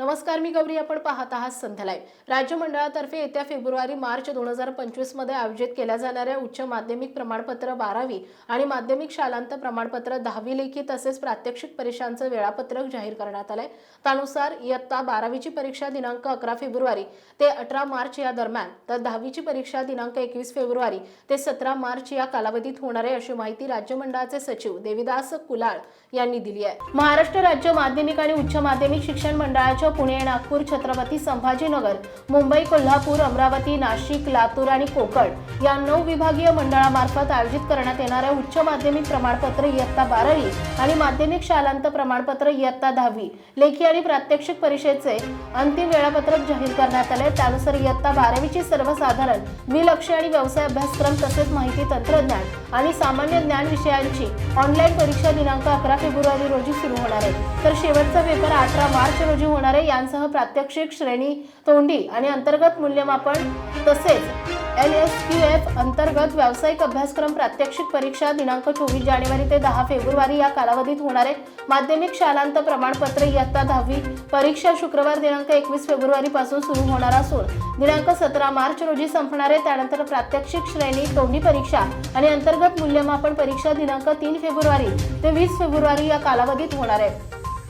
नमस्कार मी गौरी. आपण पाहत आहात संध्या लाईव्ह. राज्य मंडळातर्फे येत्या फेब्रुवारी मार्च दोन हजार पंचवीसमध्ये आयोजित केल्या जाणाऱ्या उच्च माध्यमिक प्रमाणपत्र बारावी आणि माध्यमिक शालांत प्रमाणपत्र दहावी लेखी तसेच प्रात्यक्षिक परीक्षांचं वेळापत्रक जाहीर करण्यात आलंय. त्यानुसार इयत्ता बारावीची परीक्षा दिनांक अकरा फेब्रुवारी ते अठरा मार्च या दरम्यान तर दहावीची परीक्षा दिनांक एकवीस फेब्रुवारी ते सतरा मार्च या कालावधीत होणार आहे अशी माहिती राज्य मंडळाचे सचिव देविदास कुलाळ यांनी दिली आहे. महाराष्ट्र राज्य माध्यमिक आणि उच्च माध्यमिक शिक्षण मंडळाच्या पुणे नागपूर छत्रपती संभाजीनगर मुंबई कोल्हापूर अमरावती नाशिक लातूर आणि कोकण या नऊ विभागीय मंडळामार्फत आयोजित करण्यात येणाऱ्या उच्च माध्यमिक प्रमाणपत्र इयत्ता बारावी आणि माध्यमिक शालांत प्रमाणपत्र इयत्ता दहावी लेखी आणि प्रात्यक्षिक परीक्षेचे अंतिम वेळापत्रक जाहीर करण्यात आले. त्यानुसार इयत्ता बारावीची सर्वसाधारण द्विलक्ष आणि व्यवसाय अभ्यासक्रम तसेच माहिती तंत्रज्ञान आणि सामान्य ज्ञान विषयांची ऑनलाईन परीक्षा दिनांक अकरा फेब्रुवारी रोजी सुरू होणार आहे. तर शेवटचा पेपर अठरा मार्च रोजी होणार आहे. यांसह प्रात्यक्षिक श्रेणी तोंडी आणि अंतर्गत मूल्यमापन तसेच एल एस क्यू एफ अंतर्गत व्यावसायिक अभ्यासक्रम प्रात्यक्षिक परीक्षा दिनांक चोवीस जानेवारी ते दहा फेब्रुवारी या कालावधीत होणार आहे माध्यमिक शालांत प्रमाणपत्र इयत्ता दहावी परीक्षा शुक्रवार दिनांक एकवीस फेब्रुवारी पासून सुरू होणार असून दिनांक सतरा मार्च रोजी संपणारे त्यानंतर प्रात्यक्षिक श्रेणी तोंडी परीक्षा आणि अंतर्गत मूल्यमापन परीक्षा दिनांक तीन फेब्रुवारी ते वीस फेब्रुवारी या कालावधीत होणार आहे.